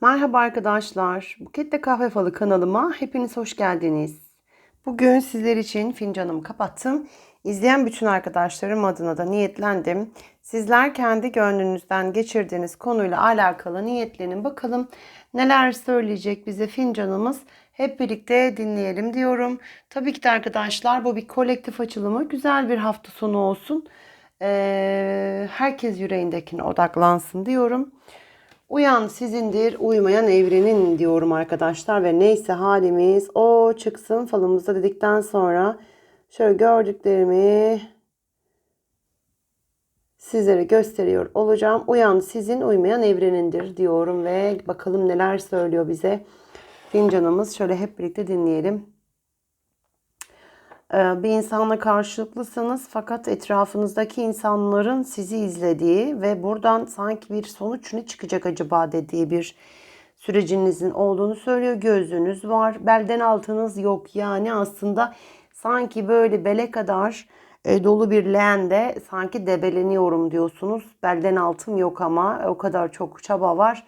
Merhaba arkadaşlar. Buket'te Kahve Falı kanalıma hepiniz hoş geldiniz. Bugün sizler için fincanımı kapattım. İzleyen bütün arkadaşlarım adına da niyetlendim. Sizler kendi gönlünüzden geçirdiğiniz konuyla alakalı niyetlenin. Bakalım neler söyleyecek bize fincanımız. Hep birlikte dinleyelim diyorum. Tabii ki de arkadaşlar bu bir kolektif açılımı. Güzel bir hafta sonu olsun. Ee, herkes yüreğindekine odaklansın diyorum. Uyan sizindir, uyumayan evrenin diyorum arkadaşlar ve neyse halimiz o çıksın falımızda dedikten sonra şöyle gördüklerimi sizlere gösteriyor olacağım. Uyan sizin, uymayan evrenindir diyorum ve bakalım neler söylüyor bize fincanımız. Şöyle hep birlikte dinleyelim. Ee, bir insanla karşılıklısınız fakat etrafınızdaki insanların sizi izlediği ve buradan sanki bir sonuç ne çıkacak acaba dediği bir sürecinizin olduğunu söylüyor. Gözünüz var, belden altınız yok. Yani aslında sanki böyle bele kadar e, dolu bir leğende sanki debeleniyorum diyorsunuz. Belden altım yok ama o kadar çok çaba var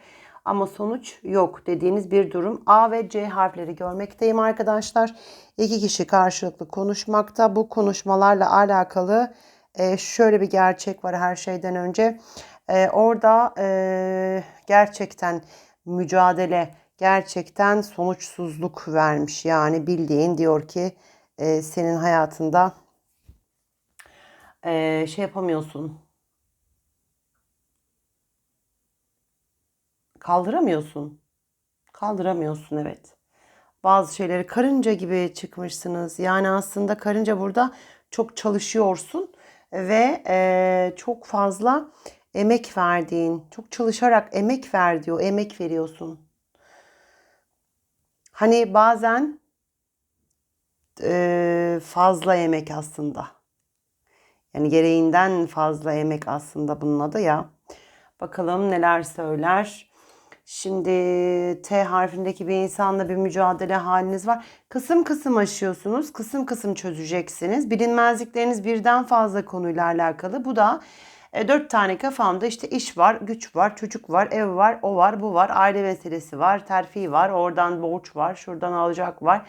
ama sonuç yok dediğiniz bir durum. A ve C harfleri görmekteyim arkadaşlar. İki kişi karşılıklı konuşmakta. Bu konuşmalarla alakalı e, şöyle bir gerçek var her şeyden önce. E, orada e, gerçekten mücadele, gerçekten sonuçsuzluk vermiş. Yani bildiğin diyor ki senin hayatında şey yapamıyorsun Kaldıramıyorsun. Kaldıramıyorsun evet. Bazı şeyleri karınca gibi çıkmışsınız. Yani aslında karınca burada çok çalışıyorsun ve e, çok fazla emek verdiğin, çok çalışarak emek ver diyor, emek veriyorsun. Hani bazen e, fazla emek aslında. Yani gereğinden fazla emek aslında bunun adı ya. Bakalım neler söyler. Şimdi T harfindeki bir insanla bir mücadele haliniz var. Kısım kısım aşıyorsunuz. Kısım kısım çözeceksiniz. Bilinmezlikleriniz birden fazla konuyla alakalı. Bu da e, dört tane kafamda işte iş var, güç var, çocuk var, ev var, o var, bu var, aile meselesi var, terfi var, oradan borç var, şuradan alacak var.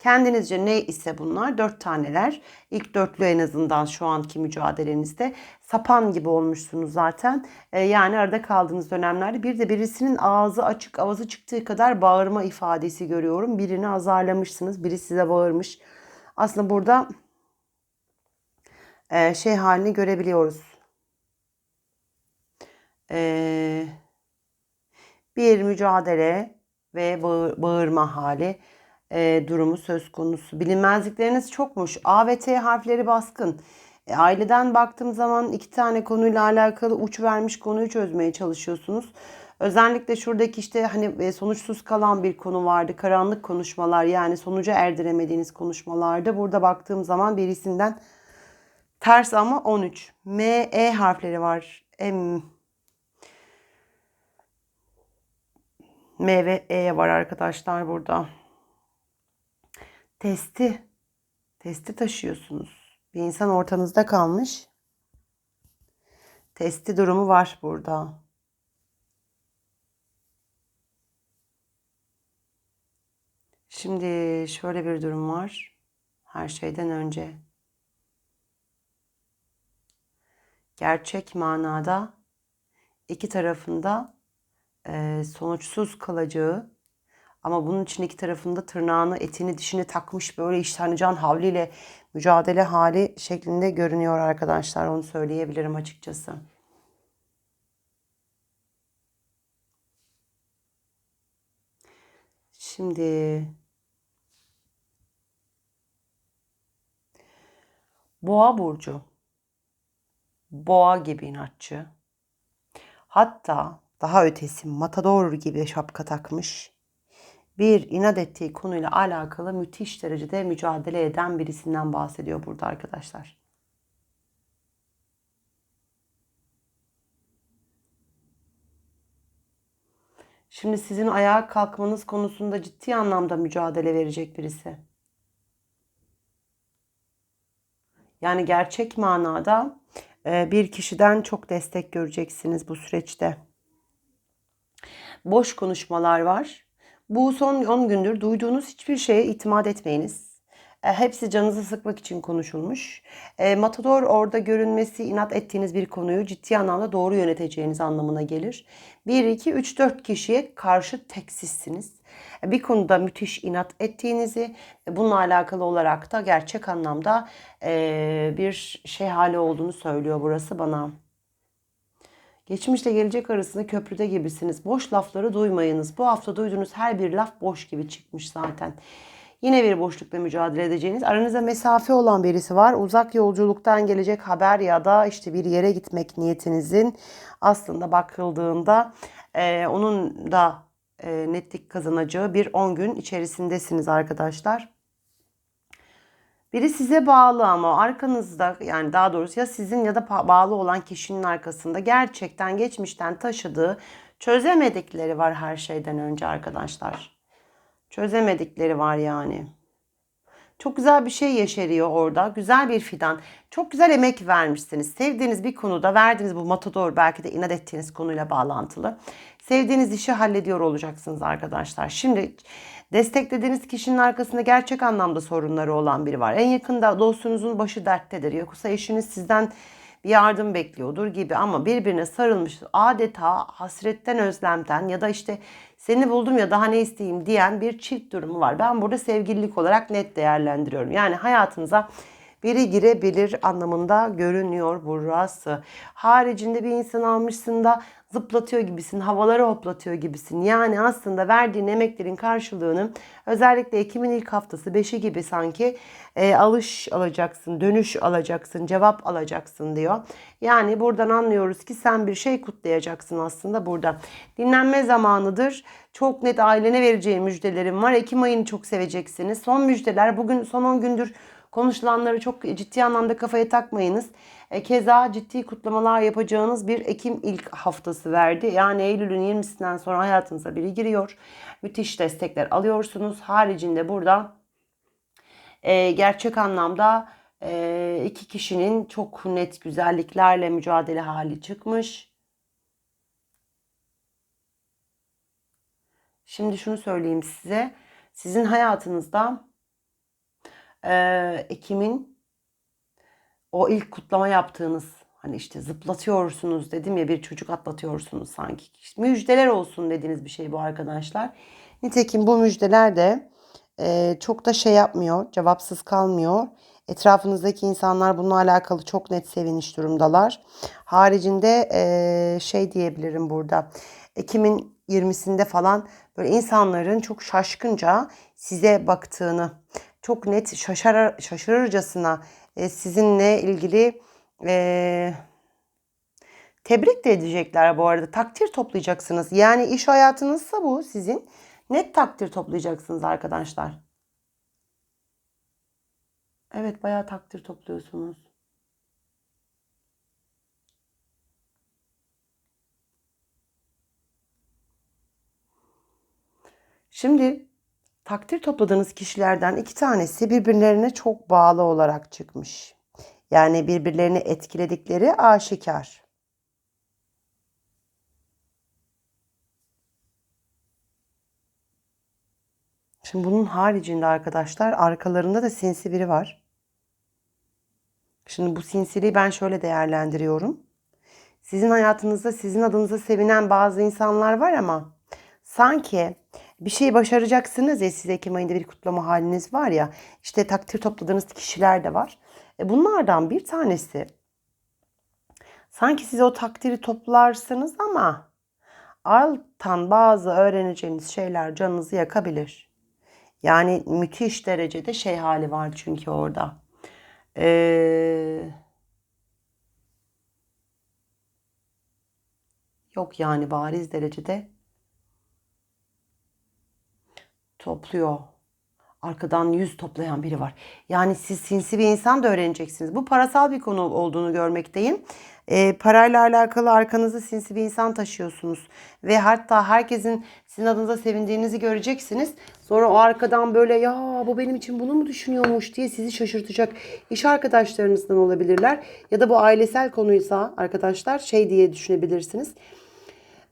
Kendinizce ne ise bunlar dört taneler. İlk dörtlü en azından şu anki mücadelenizde sapan gibi olmuşsunuz zaten. E, yani arada kaldığınız dönemlerde bir de birisinin ağzı açık, ağzı çıktığı kadar bağırma ifadesi görüyorum. Birini azarlamışsınız, biri size bağırmış. Aslında burada e, şey halini görebiliyoruz. E, bir mücadele ve bağırma hali e, durumu söz konusu. Bilinmezlikleriniz çokmuş. A ve T harfleri baskın. E, aileden baktığım zaman iki tane konuyla alakalı uç vermiş konuyu çözmeye çalışıyorsunuz. Özellikle şuradaki işte hani e, sonuçsuz kalan bir konu vardı. Karanlık konuşmalar yani sonuca erdiremediğiniz konuşmalarda. Burada baktığım zaman birisinden ters ama 13. M, E harfleri var. M, M ve E var arkadaşlar burada testi testi taşıyorsunuz. Bir insan ortanızda kalmış. Testi durumu var burada. Şimdi şöyle bir durum var. Her şeyden önce gerçek manada iki tarafında e, sonuçsuz kalacağı ama bunun için iki tarafında tırnağını, etini, dişini takmış böyle işte can havliyle mücadele hali şeklinde görünüyor arkadaşlar. Onu söyleyebilirim açıkçası. Şimdi Boğa burcu. Boğa gibi inatçı. Hatta daha ötesi matador gibi şapka takmış bir inat ettiği konuyla alakalı müthiş derecede mücadele eden birisinden bahsediyor burada arkadaşlar. Şimdi sizin ayağa kalkmanız konusunda ciddi anlamda mücadele verecek birisi. Yani gerçek manada bir kişiden çok destek göreceksiniz bu süreçte. boş konuşmalar var. Bu son 10 gündür duyduğunuz hiçbir şeye itimat etmeyiniz. E, hepsi canınızı sıkmak için konuşulmuş. E, Matador orada görünmesi inat ettiğiniz bir konuyu ciddi anlamda doğru yöneteceğiniz anlamına gelir. 1, 2, 3, 4 kişiye karşı teksizsiniz. E, bir konuda müthiş inat ettiğinizi, e, bununla alakalı olarak da gerçek anlamda e, bir şey hali olduğunu söylüyor burası bana. Geçmişle gelecek arasında köprüde gibisiniz. Boş lafları duymayınız. Bu hafta duyduğunuz her bir laf boş gibi çıkmış zaten. Yine bir boşlukla mücadele edeceğiniz. Aranızda mesafe olan birisi var. Uzak yolculuktan gelecek haber ya da işte bir yere gitmek niyetinizin aslında bakıldığında e, onun da e, netlik kazanacağı bir 10 gün içerisindesiniz arkadaşlar. Biri size bağlı ama arkanızda yani daha doğrusu ya sizin ya da bağlı olan kişinin arkasında gerçekten geçmişten taşıdığı çözemedikleri var her şeyden önce arkadaşlar. Çözemedikleri var yani. Çok güzel bir şey yeşeriyor orada. Güzel bir fidan. Çok güzel emek vermişsiniz. Sevdiğiniz bir konuda verdiğiniz bu matador belki de inat ettiğiniz konuyla bağlantılı. Sevdiğiniz işi hallediyor olacaksınız arkadaşlar. Şimdi desteklediğiniz kişinin arkasında gerçek anlamda sorunları olan biri var. En yakında dostunuzun başı derttedir. Yoksa eşiniz sizden bir yardım bekliyordur gibi ama birbirine sarılmış adeta hasretten özlemden ya da işte seni buldum ya daha ne isteyeyim diyen bir çift durumu var. Ben burada sevgililik olarak net değerlendiriyorum. Yani hayatınıza biri girebilir anlamında görünüyor burası. Haricinde bir insan almışsın da zıplatıyor gibisin, havaları hoplatıyor gibisin. Yani aslında verdiğin emeklerin karşılığını özellikle Ekim'in ilk haftası 5'i gibi sanki e, alış alacaksın, dönüş alacaksın, cevap alacaksın diyor. Yani buradan anlıyoruz ki sen bir şey kutlayacaksın aslında burada. Dinlenme zamanıdır. Çok net ailene vereceği müjdelerim var. Ekim ayını çok seveceksiniz. Son müjdeler bugün son 10 gündür konuşulanları çok ciddi anlamda kafaya takmayınız. E, keza ciddi kutlamalar yapacağınız bir Ekim ilk haftası verdi. Yani Eylül'ün 20'sinden sonra hayatınıza biri giriyor. Müthiş destekler alıyorsunuz. Haricinde burada e, gerçek anlamda e, iki kişinin çok net güzelliklerle mücadele hali çıkmış. Şimdi şunu söyleyeyim size. Sizin hayatınızda e, Ekim'in o ilk kutlama yaptığınız hani işte zıplatıyorsunuz dedim ya bir çocuk atlatıyorsunuz sanki. İşte müjdeler olsun dediğiniz bir şey bu arkadaşlar. Nitekim bu müjdeler de e, çok da şey yapmıyor, cevapsız kalmıyor. Etrafınızdaki insanlar bununla alakalı çok net seviniş durumdalar. Haricinde e, şey diyebilirim burada. Ekim'in 20'sinde falan böyle insanların çok şaşkınca size baktığını, çok net şaşırır, şaşırırcasına e, sizinle ilgili e, tebrik de edecekler bu arada. Takdir toplayacaksınız. Yani iş hayatınızsa bu sizin. Net takdir toplayacaksınız arkadaşlar. Evet bayağı takdir topluyorsunuz. Şimdi takdir topladığınız kişilerden iki tanesi birbirlerine çok bağlı olarak çıkmış. Yani birbirlerini etkiledikleri aşikar. Şimdi bunun haricinde arkadaşlar arkalarında da sinsi biri var. Şimdi bu sinsiliği ben şöyle değerlendiriyorum. Sizin hayatınızda sizin adınıza sevinen bazı insanlar var ama sanki bir şey başaracaksınız ya siz Ekim ayında bir kutlama haliniz var ya işte takdir topladığınız kişiler de var. E bunlardan bir tanesi sanki siz o takdiri toplarsınız ama alttan bazı öğreneceğiniz şeyler canınızı yakabilir. Yani müthiş derecede şey hali var çünkü orada. Ee, yok yani bariz derecede topluyor. Arkadan yüz toplayan biri var. Yani siz sinsi bir insan da öğreneceksiniz. Bu parasal bir konu olduğunu görmekteyim. E, parayla alakalı arkanızda sinsi bir insan taşıyorsunuz. Ve hatta herkesin sizin adınıza sevindiğinizi göreceksiniz. Sonra o arkadan böyle ya bu benim için bunu mu düşünüyormuş diye sizi şaşırtacak iş arkadaşlarınızdan olabilirler. Ya da bu ailesel konuysa arkadaşlar şey diye düşünebilirsiniz.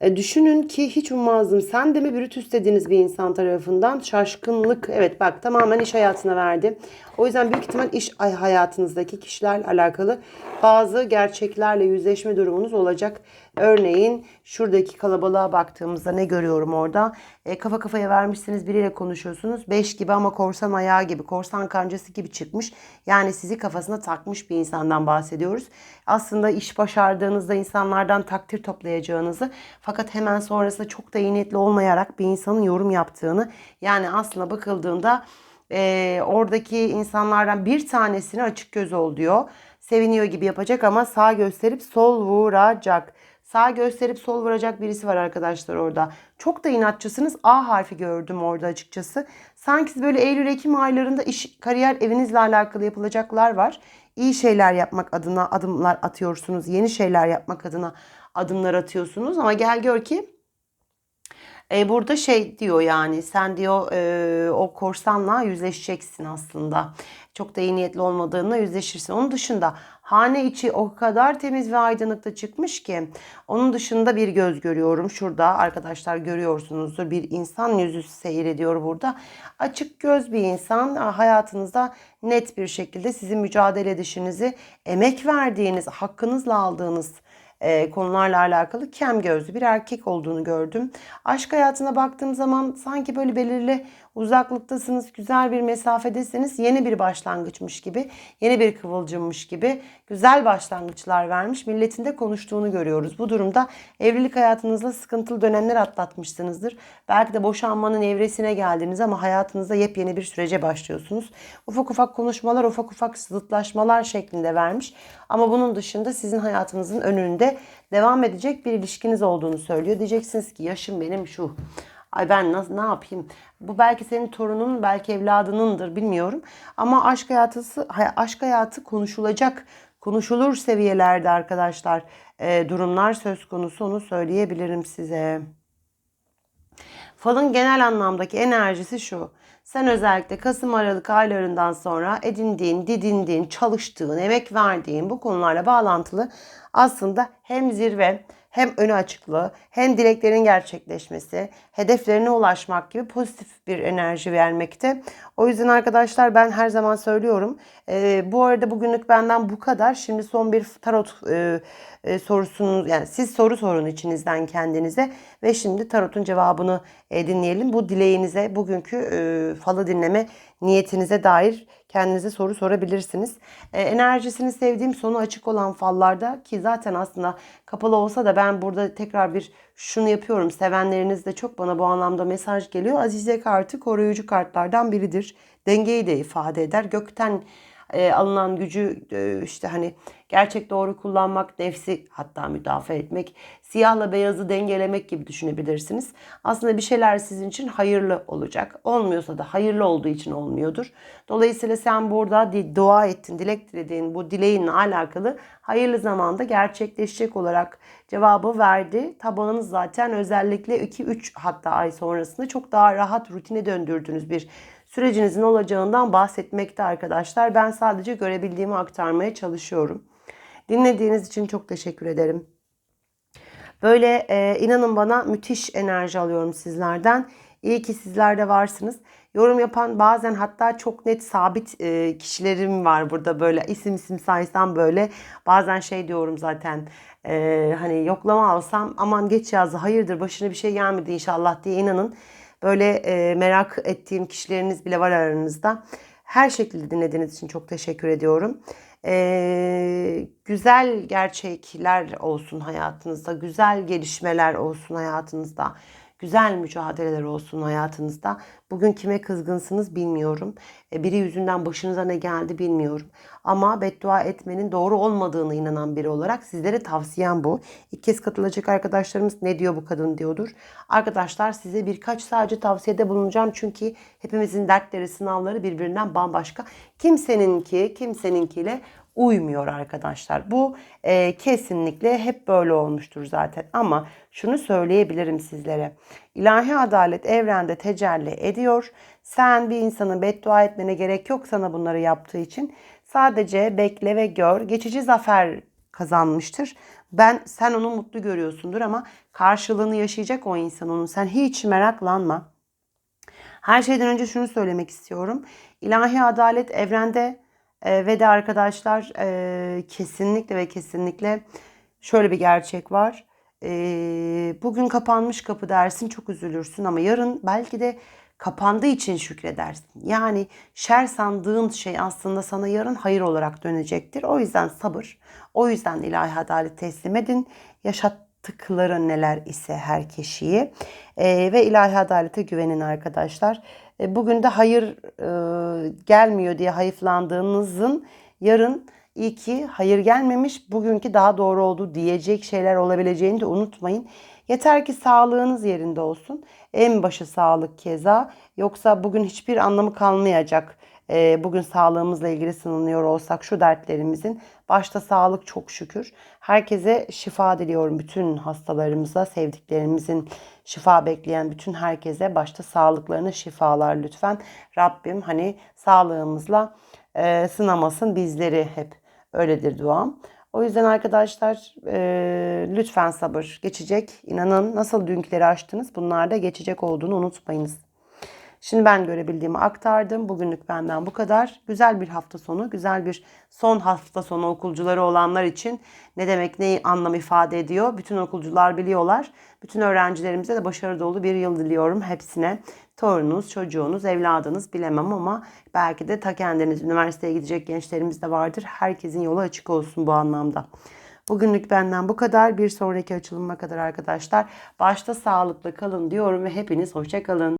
E, düşünün ki hiç ummazdım. Sen de mi Brutus dediğiniz bir insan tarafından şaşkınlık. Evet bak tamamen iş hayatına verdi. O yüzden büyük ihtimal iş ay- hayatınızdaki kişilerle alakalı bazı gerçeklerle yüzleşme durumunuz olacak. Örneğin şuradaki kalabalığa baktığımızda ne görüyorum orada? E, kafa kafaya vermişsiniz biriyle konuşuyorsunuz. Beş gibi ama korsan ayağı gibi, korsan kancası gibi çıkmış. Yani sizi kafasına takmış bir insandan bahsediyoruz. Aslında iş başardığınızda insanlardan takdir toplayacağınızı fakat hemen sonrasında çok da iyi niyetli olmayarak bir insanın yorum yaptığını yani aslında bakıldığında e, oradaki insanlardan bir tanesine açık göz ol diyor. Seviniyor gibi yapacak ama sağ gösterip sol vuracak. Sağ gösterip sol vuracak birisi var arkadaşlar orada. Çok da inatçısınız. A harfi gördüm orada açıkçası. Sanki siz böyle Eylül-Ekim aylarında iş, kariyer evinizle alakalı yapılacaklar var. İyi şeyler yapmak adına adımlar atıyorsunuz. Yeni şeyler yapmak adına adımlar atıyorsunuz. Ama gel gör ki e, burada şey diyor yani sen diyor e, o korsanla yüzleşeceksin aslında. Çok da iyi niyetli olmadığını yüzleşirsin. Onun dışında hane içi o kadar temiz ve aydınlıkta çıkmış ki onun dışında bir göz görüyorum. Şurada arkadaşlar görüyorsunuzdur bir insan yüzü seyrediyor burada. Açık göz bir insan hayatınızda net bir şekilde sizin mücadele edişinizi emek verdiğiniz, hakkınızla aldığınız e, konularla alakalı kem gözlü bir erkek olduğunu gördüm. Aşk hayatına baktığım zaman sanki böyle belirli uzaklıktasınız, güzel bir mesafedesiniz. Yeni bir başlangıçmış gibi, yeni bir kıvılcımmış gibi güzel başlangıçlar vermiş. Milletin de konuştuğunu görüyoruz. Bu durumda evlilik hayatınızda sıkıntılı dönemler atlatmışsınızdır. Belki de boşanmanın evresine geldiniz ama hayatınızda yepyeni bir sürece başlıyorsunuz. Ufak ufak konuşmalar, ufak ufak zıtlaşmalar şeklinde vermiş. Ama bunun dışında sizin hayatınızın önünde devam edecek bir ilişkiniz olduğunu söylüyor. Diyeceksiniz ki yaşım benim şu. Ay ben nasıl ne yapayım? Bu belki senin torunun, belki evladınındır bilmiyorum. Ama aşk hayatı aşk hayatı konuşulacak, konuşulur seviyelerde arkadaşlar. E, durumlar söz konusu onu söyleyebilirim size. Falın genel anlamdaki enerjisi şu. Sen özellikle Kasım Aralık aylarından sonra edindiğin, didindiğin, çalıştığın, emek verdiğin bu konularla bağlantılı aslında hem zirve hem önü açıklığı hem dileklerin gerçekleşmesi, hedeflerine ulaşmak gibi pozitif bir enerji vermekte. O yüzden arkadaşlar ben her zaman söylüyorum. E, bu arada bugünlük benden bu kadar. Şimdi son bir tarot e, e, sorusunuz yani siz soru sorun içinizden kendinize ve şimdi tarotun cevabını e, dinleyelim. Bu dileğinize bugünkü e, falı dinleme niyetinize dair kendinize soru sorabilirsiniz. E, enerjisini sevdiğim sonu açık olan fallarda ki zaten aslında kapalı olsa da ben burada tekrar bir şunu yapıyorum. Sevenleriniz de çok bana bu anlamda mesaj geliyor. Azize kartı koruyucu kartlardan biridir. Dengeyi de ifade eder. Gökten e, alınan gücü e, işte hani gerçek doğru kullanmak, nefsi hatta müdafaa etmek, siyahla beyazı dengelemek gibi düşünebilirsiniz. Aslında bir şeyler sizin için hayırlı olacak. Olmuyorsa da hayırlı olduğu için olmuyordur. Dolayısıyla sen burada dua ettin, dilek dilediğin bu dileğinle alakalı hayırlı zamanda gerçekleşecek olarak cevabı verdi. Tabağınız zaten özellikle 2-3 hatta ay sonrasında çok daha rahat rutine döndürdüğünüz bir sürecinizin olacağından bahsetmekte arkadaşlar. Ben sadece görebildiğimi aktarmaya çalışıyorum. Dinlediğiniz için çok teşekkür ederim. Böyle e, inanın bana müthiş enerji alıyorum sizlerden. İyi ki sizler de varsınız. Yorum yapan bazen hatta çok net sabit e, kişilerim var burada böyle isim isim saysam böyle. Bazen şey diyorum zaten e, hani yoklama alsam aman geç yazdı hayırdır başına bir şey gelmedi inşallah diye inanın. Böyle e, merak ettiğim kişileriniz bile var aranızda. Her şekilde dinlediğiniz için çok teşekkür ediyorum. Ee, güzel gerçekler olsun hayatınızda, güzel gelişmeler olsun hayatınızda güzel mücadeleler olsun hayatınızda. Bugün kime kızgınsınız bilmiyorum. E, biri yüzünden başınıza ne geldi bilmiyorum. Ama beddua etmenin doğru olmadığını inanan biri olarak sizlere tavsiyem bu. İlk kez katılacak arkadaşlarımız ne diyor bu kadın diyordur. Arkadaşlar size birkaç sadece tavsiyede bulunacağım. Çünkü hepimizin dertleri, sınavları birbirinden bambaşka. Kimseninki kimseninkiyle uymuyor arkadaşlar. Bu e, kesinlikle hep böyle olmuştur zaten. Ama şunu söyleyebilirim sizlere. İlahi adalet evrende tecelli ediyor. Sen bir insanın beddua etmene gerek yok sana bunları yaptığı için. Sadece bekle ve gör. Geçici zafer kazanmıştır. Ben sen onu mutlu görüyorsundur ama karşılığını yaşayacak o insan onun. Sen hiç meraklanma. Her şeyden önce şunu söylemek istiyorum. İlahi adalet evrende e, ve de arkadaşlar e, kesinlikle ve kesinlikle şöyle bir gerçek var. E, bugün kapanmış kapı dersin çok üzülürsün ama yarın belki de kapandığı için şükredersin. Yani şer sandığın şey aslında sana yarın hayır olarak dönecektir. O yüzden sabır, o yüzden ilahi adalet teslim edin. Yaşattıkları neler ise her kişiyi e, ve ilahi adalete güvenin arkadaşlar. E, bugün de hayır e, gelmiyor diye hayıflandığınızın yarın iyi ki hayır gelmemiş, bugünkü daha doğru oldu diyecek şeyler olabileceğini de unutmayın. Yeter ki sağlığınız yerinde olsun. En başı sağlık keza. Yoksa bugün hiçbir anlamı kalmayacak. Ee, bugün sağlığımızla ilgili sınanıyor olsak şu dertlerimizin. Başta sağlık çok şükür. Herkese şifa diliyorum. Bütün hastalarımıza, sevdiklerimizin şifa bekleyen bütün herkese başta sağlıklarına şifalar lütfen. Rabbim hani sağlığımızla e, sınamasın bizleri hep. Öyledir duam. O yüzden arkadaşlar e, lütfen sabır geçecek. İnanın nasıl dünkleri açtınız bunlar da geçecek olduğunu unutmayınız. Şimdi ben görebildiğimi aktardım. Bugünlük benden bu kadar. Güzel bir hafta sonu, güzel bir son hafta sonu okulcuları olanlar için ne demek, neyi anlam ifade ediyor? Bütün okulcular biliyorlar. Bütün öğrencilerimize de başarı dolu bir yıl diliyorum hepsine. Torununuz, çocuğunuz, evladınız bilemem ama belki de ta kendiniz üniversiteye gidecek gençlerimiz de vardır. Herkesin yolu açık olsun bu anlamda. Bugünlük benden bu kadar. Bir sonraki açılıma kadar arkadaşlar. Başta sağlıklı kalın diyorum ve hepiniz hoşça kalın.